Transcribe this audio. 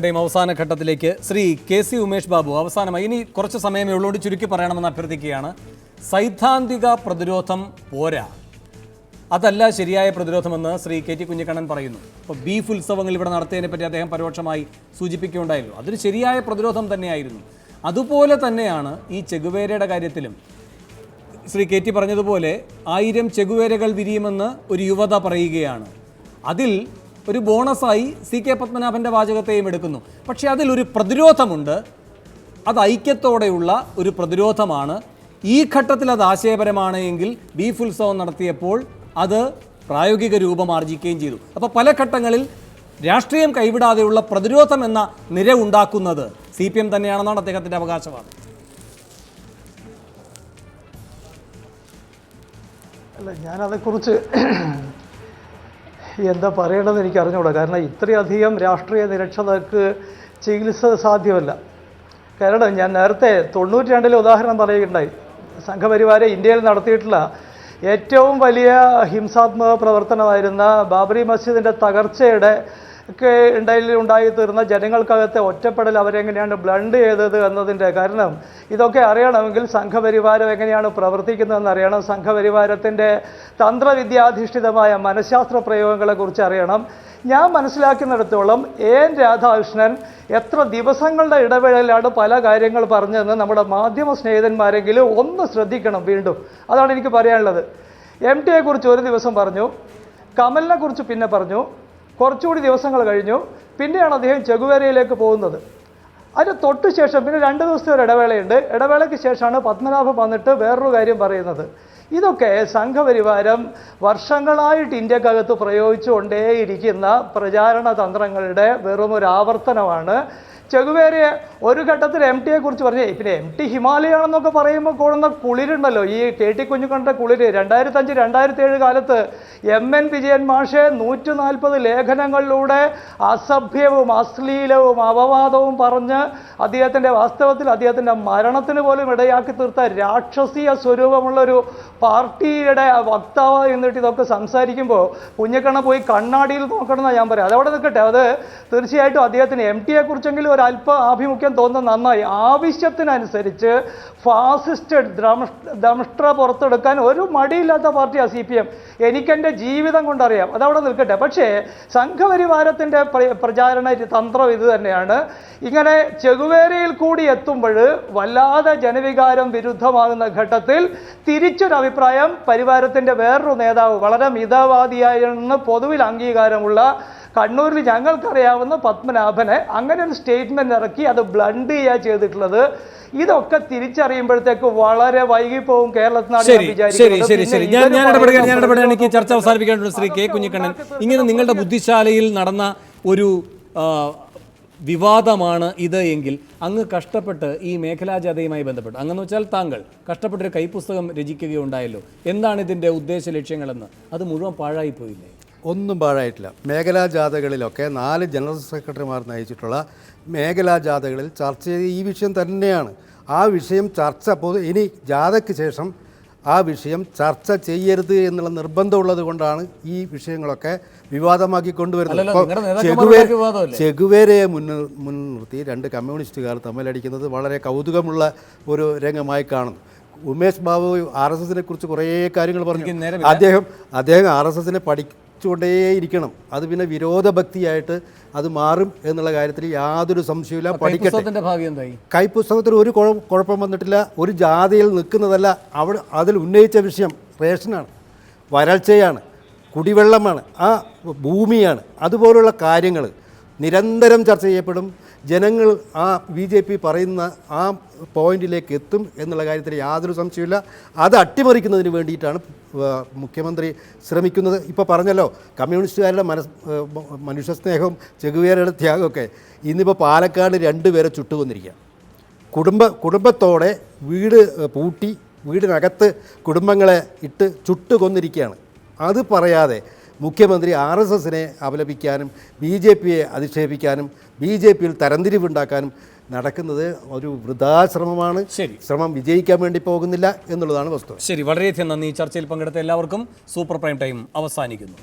Prime അവസാന ഘട്ടത്തിലേക്ക് Shri K C Umesh Babu അവസാനമായി ഇനി കുറച്ച് സമയമേ ഉള്ളോട് ചുരുക്കി പറയണമെന്ന് അഭ്യർത്ഥിക്കുകയാണ്. സൈദ്ധാന്തിക പ്രതിരോധം പോരാ. അതല്ല ശരിയായ പ്രതിരോധമെന്ന് ശ്രീ കെ ടി കുഞ്ഞിക്കണ്ണൻ പറയുന്നു. ഇപ്പോൾ ബീഫ് ഉത്സവങ്ങൾ ഇവിടെ നടത്തിയതിനെ പറ്റി അദ്ദേഹം പരോക്ഷമായി സൂചിപ്പിക്കുകയുണ്ടായിരുന്നു അതൊരു ശരിയായ പ്രതിരോധം തന്നെയായിരുന്നു. അതുപോലെ തന്നെയാണ് ഈ ചെഗുവേരയുടെ കാര്യത്തിലും ശ്രീ കെ ടി പറഞ്ഞതുപോലെ ആയിരം ചെകുവേരകൾ വിരിയുമെന്ന് ഒരു യുവത പറയുകയാണ്. അതിൽ ഒരു ബോണസായി സി കെ പത്മനാഭന്റെ വാചകത്തെയും എടുക്കുന്നു. പക്ഷേ അതിലൊരു പ്രതിരോധമുണ്ട്. അത് ഐക്യത്തോടെയുള്ള ഒരു പ്രതിരോധമാണ്. ഈ ഘട്ടത്തിൽ അത് ആശയപരമാണ് എങ്കിൽ ബീഫ് ഉത്സവം നടത്തിയപ്പോൾ അത് പ്രായോഗിക രൂപം ആർജിക്കുകയും ചെയ്തു. അപ്പോൾ പല ഘട്ടങ്ങളിൽ രാഷ്ട്രീയം കൈവിടാതെയുള്ള പ്രതിരോധം എന്ന നിര ഉണ്ടാക്കുന്നത് സി പി എം തന്നെയാണെന്നാണ് അദ്ദേഹത്തിന്റെ അവകാശവാദം. അല്ല ഞാനതേക്കുറിച്ച് എന്താ പറയേണ്ടതെന്ന് എനിക്ക് അറിഞ്ഞുകൂടാ കാരണം ഇത്രയധികം രാഷ്ട്രീയ നിരക്ഷതക്ക് ചികിത്സ സാധ്യമല്ല. കാരണം ഞാൻ നേരത്തെ തൊണ്ണൂറ്റി രണ്ടിലെ ഉദാഹരണം പറയുകയുണ്ടായി. സംഘപരിവാരെ ഇന്ത്യയിൽ നടത്തിയിട്ടുള്ള ഏറ്റവും വലിയ ഹിംസാത്മക പ്രവർത്തനമായിരുന്ന ബാബറി മസ്ജിദിന്റെ തകർച്ചയുടെ ഒക്കെ ഉണ്ടായി ഉണ്ടായി തീർന്ന ജനങ്ങൾക്കകത്തെ ഒറ്റപ്പെടൽ അവരെങ്ങനെയാണ് ബ്ലണ്ട് ചെയ്തത് എന്നതിന്റെ കാരണം ഇതൊക്കെ അറിയണമെങ്കിൽ സംഘപരിവാരം എങ്ങനെയാണ് പ്രവർത്തിക്കുന്നതെന്ന് അറിയണം. സംഘപരിവാരത്തിന്റെ തന്ത്രവിദ്യാധിഷ്ഠിതമായ മനഃശാസ്ത്ര പ്രയോഗങ്ങളെക്കുറിച്ച് അറിയണം. ഞാൻ മനസ്സിലാക്കുന്നിടത്തോളം എൻ രാധാകൃഷ്ണൻ എത്ര ദിവസങ്ങളുടെ ഇടവേളയിലാണ് പല കാര്യങ്ങൾ പറഞ്ഞതെന്ന് നമ്മുടെ മാധ്യമ സ്നേഹിതന്മാരെങ്കിലും ഒന്ന് ശ്രദ്ധിക്കണം വീണ്ടും. അതാണ് എനിക്ക് പറയാനുള്ളത്. എം ടിയെക്കുറിച്ച് ഒരു ദിവസം പറഞ്ഞു കമലിനെ കുറിച്ച് പിന്നെ പറഞ്ഞു കുറച്ചുകൂടി ദിവസങ്ങൾ കഴിഞ്ഞു. പിന്നെയാണ് അദ്ദേഹം ചെകുവേരയിലേക്ക് പോകുന്നത്. അതിന് തൊട്ട് ശേഷം പിന്നെ രണ്ട് ദിവസത്തെ ഒരു ഇടവേളയുണ്ട്. ഇടവേളയ്ക്ക് ശേഷമാണ് പത്മനാഭം വന്നിട്ട് വേറൊരു കാര്യം പറയുന്നത്. ഇതൊക്കെ സംഘപരിവാരം വർഷങ്ങളായിട്ട് ഇന്ത്യക്കകത്ത് പ്രയോഗിച്ചുകൊണ്ടേയിരിക്കുന്ന പ്രചാരണ തന്ത്രങ്ങളുടെ വെറും ഒരു ആവർത്തനമാണ് ചെകുവേരയെ ഒരു ഘട്ടത്തിൽ എം ടിയെ കുറിച്ച് പറഞ്ഞു പിന്നെ എം ടി ഹിമാലയാണെന്നൊക്കെ പറയുമ്പോൾ കൂടുന്ന കുളിരുണ്ടല്ലോ. ഈ കെ ടി കുഞ്ഞുകണ്ഠ കുളിര് രണ്ടായിരത്തഞ്ച് രണ്ടായിരത്തി ഏഴ് കാലത്ത് എം എൻ വിജയൻ മാഷെ നൂറ്റി നാൽപ്പത് ലേഖനങ്ങളിലൂടെ അസഭ്യവും അശ്ലീലവും അപവാദവും പറഞ്ഞ് അദ്ദേഹത്തിന്റെ വാസ്തവത്തിൽ അദ്ദേഹത്തിന്റെ മരണത്തിന് പോലും ഇടയാക്കി തീർത്ത രാക്ഷസീയ സ്വരൂപമുള്ളൊരു പാർട്ടിയുടെ വക്താവ് എന്നിട്ട് ഇതൊക്കെ സംസാരിക്കുമ്പോൾ കുഞ്ഞക്കണ്ണ പോയി കണ്ണാടിയിൽ നോക്കണം എന്നാണ് ഞാൻ പറയാം. അതവിടെ നിൽക്കട്ടെ. അത് തീർച്ചയായിട്ടും അദ്ദേഹത്തിന് എം ടിയെ കുറിച്ചെങ്കിലും അല്പ ആഭിമുഖ്യം തോന്നുന്നത് നന്നായി. ആവശ്യത്തിനനുസരിച്ച് ഫാസിസ്റ്റ് ദംഷ്ട്ര പുറത്തെടുക്കാൻ ഒരു മടിയില്ലാത്ത പാർട്ടിയാണ് സി പി എം. എനിക്കെന്റെ ജീവിതം കൊണ്ടറിയാം. അതവിടെ നിൽക്കട്ടെ. പക്ഷേ സംഘപരിവാരത്തിന്റെ പ്ര- പ്രചാരണ തന്ത്രം ഇത് തന്നെയാണ്. ഇങ്ങനെ ചെകുവേരയിൽ കൂടി എത്തുമ്പോൾ വല്ലാതെ ജനവികാരം വിരുദ്ധമാകുന്ന ഘട്ടത്തിൽ തിരിച്ചൊരു അഭിപ്രായം പരിവാരത്തിന്റെ വേറൊരു നേതാവ് വളരെ മിതവാദിയായെന്ന് പൊതുവിൽ അംഗീകാരമുള്ള കണ്ണൂരിൽ ഞങ്ങൾക്കറിയാവുന്ന പത്മനാഭനെ അങ്ങനെ ഒരു സ്റ്റേറ്റ്മെന്റ് ഇറക്കി അത് ബ്ലണ്ട് ചെയ്യുക ചെയ്തിട്ടുള്ളത്. ഇതൊക്കെ തിരിച്ചറിയുമ്പോഴത്തേക്ക് വളരെ വൈകിപ്പോവും കേരളത്തിനാണ് എനിക്ക് ചർച്ച അവസാനിപ്പിക്കേണ്ടത് ശ്രീ കെ കുഞ്ഞിക്കണ്ണൻ. ഇങ്ങനെ നിങ്ങളുടെ ബുദ്ധിശാലയിൽ നടന്ന ഒരു വിവാദമാണ് ഇത് എങ്കിൽ അങ്ങ് കഷ്ടപ്പെട്ട് ഈ മേഖലാ ജാഥയുമായി ബന്ധപ്പെട്ട് അങ്ങെന്ന് വെച്ചാൽ താങ്കൾ കഷ്ടപ്പെട്ടൊരു കൈപ്പുസ്തകം രചിക്കുകയുണ്ടായല്ലോ. എന്താണ് ഇതിന്റെ ഉദ്ദേശ ലക്ഷ്യങ്ങളെന്ന്? അത് മുഴുവൻ പാഴായി പോയില്ലേ ഒന്നും പാഴായിട്ടില്ല. മേഖലാ ജാഥകളിലൊക്കെ നാല് ജനറൽ സെക്രട്ടറിമാർ നയിച്ചിട്ടുള്ള മേഖലാ ജാഥകളിൽ ചർച്ച ചെയ്ത് ഈ വിഷയം തന്നെയാണ്. ആ വിഷയം ചർച്ച പൊതു ഇനി ജാഥയ്ക്ക് ശേഷം ആ വിഷയം ചർച്ച ചെയ്യരുത് എന്നുള്ള നിർബന്ധമുള്ളത് കൊണ്ടാണ് ഈ വിഷയങ്ങളൊക്കെ വിവാദമാക്കി കൊണ്ടുവരുന്നത്. ചെഗുവേരയെ മുന്നിൽ മുൻനിർത്തി രണ്ട് കമ്മ്യൂണിസ്റ്റുകാർ തമ്മിലടിക്കുന്നത് വളരെ കൗതുകമുള്ള ഒരു രംഗമായി കാണുന്നു. ഉമേഷ് ബാബു ആർ എസ് എസിനെ കുറിച്ച് കുറേ കാര്യങ്ങൾ പറഞ്ഞു. അദ്ദേഹം അദ്ദേഹം ആർ എസ് എസിനെ പഠിച്ചുകൊണ്ടേയിരിക്കണം. അത് പിന്നെ വിരോധഭക്തിയായിട്ട് അത് മാറും എന്നുള്ള കാര്യത്തിൽ യാതൊരു സംശയമില്ല പഠിക്കട്ടെ പുസ്തകത്തിന്റെ ഭാവി എന്തായി കൈപ്പുസ്തകത്തിൽ ഒരു കുഴ- കുഴപ്പം വന്നിട്ടില്ല. ഒരു ജാതിയിൽ നിൽക്കുന്നതല്ല. അവിടെ അതിൽ ഉന്നയിച്ച വിഷയം റേഷനാണ് വരൾച്ചയാണ് കുടിവെള്ളമാണ് ആ ഭൂമിയാണ്. അതുപോലുള്ള കാര്യങ്ങൾ നിരന്തരം ചർച്ച ചെയ്യപ്പെടും. ജനങ്ങൾ ആ ബി ജെ പി പറയുന്ന ആ പോയിന്റിലേക്ക് എത്തും എന്നുള്ള കാര്യത്തിൽ യാതൊരു സംശയമില്ല അത് അട്ടിമറിക്കുന്നതിന് വേണ്ടിയിട്ടാണ് മുഖ്യമന്ത്രി ശ്രമിക്കുന്നത്. ഇപ്പോൾ പറഞ്ഞല്ലോ കമ്മ്യൂണിസ്റ്റുകാരുടെ മനസ് മനുഷ്യസ്നേഹവും ചെകുവേരയുടെ ത്യാഗമൊക്കെ ഇന്നിപ്പോൾ പാലക്കാട് രണ്ടുപേരെ ചുട്ടുകൊന്നിരിക്കുക കുടുംബ കുടുംബത്തോടെ വീട് പൂട്ടി വീടിനകത്ത് കുടുംബങ്ങളെ ഇട്ട് ചുട്ടു കൊന്നിരിക്കുകയാണ് അത് പറയാതെ മുഖ്യമന്ത്രി ആർ എസ് എസിനെ അപലപിക്കാനും ബി ജെ പിയെ അധിക്ഷേപിക്കാനും ബി ജെ പിയിൽ തരംതിരിവുണ്ടാക്കാനും നടക്കുന്നത് ഒരു വൃദ്ധാശ്രമമാണ് ശരി. ശ്രമം വിജയിക്കാൻ വേണ്ടി പോകുന്നില്ല എന്നുള്ളതാണ് വസ്തു ശരി വളരെയധികം നന്ദി. ചർച്ചയിൽ പങ്കെടുത്ത എല്ലാവർക്കും സൂപ്പർ പ്രൈം ടൈം അവസാനിക്കുന്നു.